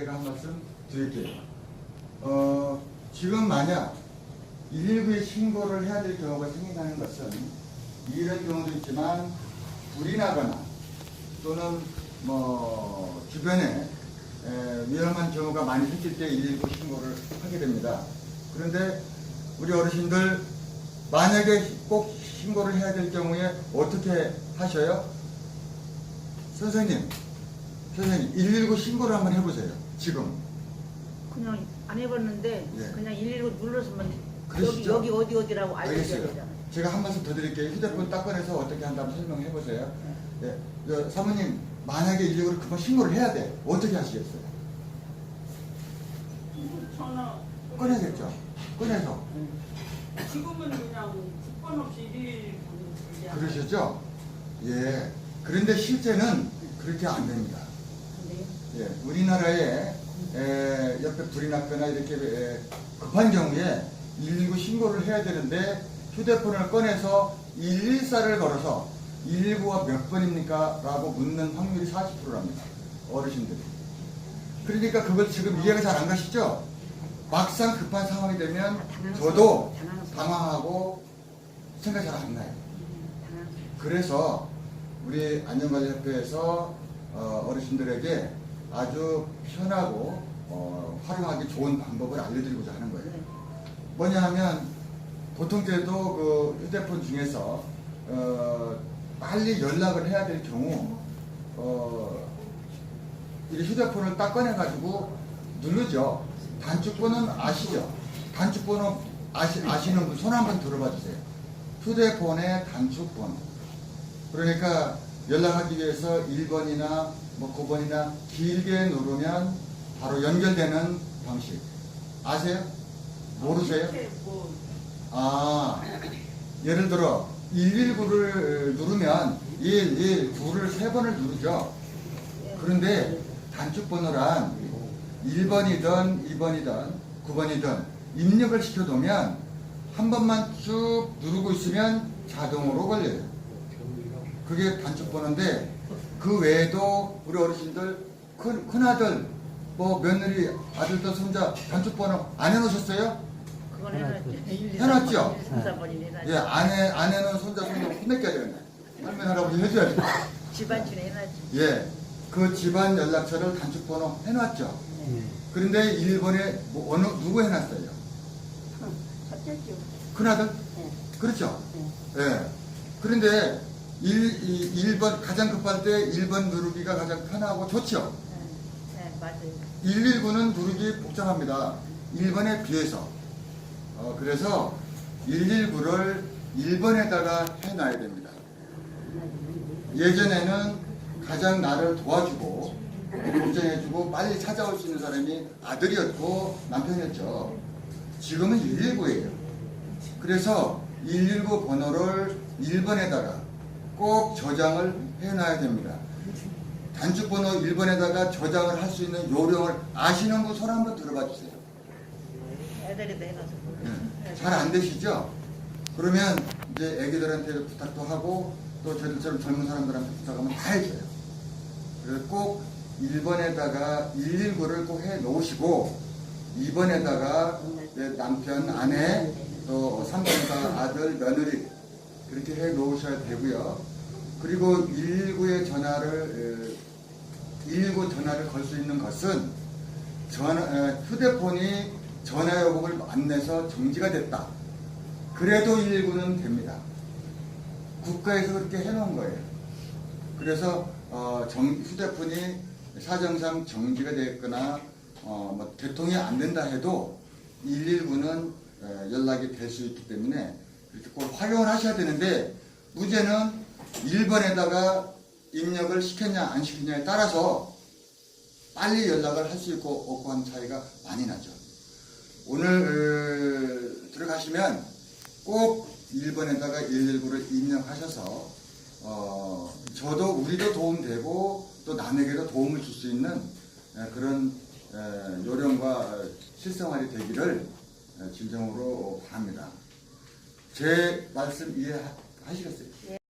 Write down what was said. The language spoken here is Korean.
제가 한 말씀 드릴게요. 어, 지금 만약 119에 신고를 해야 될 경우가 생긴다는 것은 이런 경우도 있지만 불이 나거나 또는 뭐 주변에 에, 위험한 경우가 많이 생길 때 119 신고를 하게 됩니다. 그런데 우리 어르신들 만약에 꼭 신고를 해야 될 경우에 어떻게 하셔요? 선생님, 선생님 119 신고를 한번 해보세요. 지금 그냥 안 해봤는데 예. 그냥 119 눌러서만 여기 그러시죠? 여기 어디 어디라고 알려줘야 알겠어요. 되잖아. 제가 한 말씀 더 드릴게요. 휴대폰 딱 꺼내서 어떻게 한다면 설명해 보세요. 예. 저, 사모님, 만약에 119를 그만 신고를 해야 돼. 어떻게 하시겠어요? 전화 꺼내겠죠? 꺼내서. 지금은 그냥 국번 없이 일일 보내야 그러셨죠? 예. 그런데 실제는 그렇게 안 됩니다. 예. 우리나라에 에, 옆에 불이 났거나 이렇게 에, 급한 경우에 119 신고를 해야 되는데 휴대폰을 꺼내서 114를 걸어서 119가 몇 번입니까? 라고 묻는 확률이 40%랍니다. 어르신들이. 그러니까 그걸 지금 이해가 잘 안 가시죠? 막상 급한 상황이 되면 저도 당황하고 생각 잘안 나요. 그래서 우리 안전관리협회에서 어, 어르신들에게 아주 편하고 어, 활용하기 좋은 방법을 알려드리고자 하는 거예요. 뭐냐 하면 보통 때도 그 휴대폰 중에서 어, 빨리 연락을 해야 될 경우 어, 이 휴대폰을 딱 꺼내가지고 누르죠. 단축번호는 아시죠? 단축번호 아시, 아시는 분 손 한번 들어봐 주세요. 휴대폰의 단축번호. 그러니까 연락하기 위해서 1번이나 뭐 9번이나 길게 누르면 바로 연결되는 방식. 아세요? 모르세요? 이렇게 뭐 아, 예를 들어 119를 누르면 1, 1, 9를 세 번을 누르죠. 그런데 단축 번호란 1번이든 2번이든 9번이든 입력을 시켜두면 한 번만 쭉 누르고 있으면 자동으로 걸려요. 그게 단축 번호인데 그 외에도 우리 어르신들 큰, 큰아들 뭐 며느리 아들도 손자 단축번호 안 해놓으셨어요? 그건 해놨죠. 해놨죠? 1, 3, 4번이 해놨죠. 예, 아내, 아내는 손자 손녀 혼내켜야 되겠네. 할머니, 할아버지 해줘야 돼. 집안촌에 해놨죠. 예, 그 집안 연락처를 단축번호 해놨죠. 그런데 일본에 뭐 어느, 누구 해놨어요? 샀겠죠. 큰아들? 네. 그렇죠. 예. 그런데 1, 이 1번, 가장 급할 때 1번 누르기가 가장 편하고 좋죠. 네, 네, 맞아요. 119는 누르기 복잡합니다. 1번에 비해서. 어, 그래서 119를 1번에다가 해놔야 됩니다. 예전에는 가장 나를 도와주고 걱정해주고 빨리 찾아올 수 있는 사람이 아들이었고 남편이었죠. 지금은 119예요. 그래서 119 번호를 1번에다가 꼭 저장을 해놔야 됩니다. 단축번호 1번에다가 저장을 할 수 있는 요령을 아시는 분손 한번 들어봐 주세요. 애들이도 해놔서. 네. 잘안 되시죠? 그러면 이제 애기들한테 부탁도 하고 또 저희들처럼 젊은 사람들한테 부탁하면 다 해줘요. 그래서 꼭 1번에다가 119를 꼭 해 놓으시고 2번에다가 남편, 아내, 또 3번에다가 아들, 며느리 그렇게 해 놓으셔야 되고요. 그리고 119에 전화를 119 전화를 걸 수 있는 것은 전화, 에, 휴대폰이 전화 요금을 안 내서 정지가 됐다. 그래도 119는 됩니다. 국가에서 그렇게 해놓은 거예요. 그래서 어, 정- 휴대폰이 사정상 정지가 됐거나 어, 뭐 개통이 안 된다 해도 119는 연락이 될 수 있기 때문에 이렇게 꼭 활용을 하셔야 되는데 문제는 1번에다가 입력을 시켰냐 안 시켰냐에 따라서 빨리 연락을 할 수 있고 없고 하는 차이가 많이 나죠. 오늘 어, 들어가시면 꼭 1번에다가 119를 입력하셔서 어, 저도 우리도 도움되고 또 남에게도 도움을 줄 수 있는 에, 그런 에, 요령과 실생활이 되기를 에, 진정으로 바랍니다. 제 말씀 이해하시겠어요?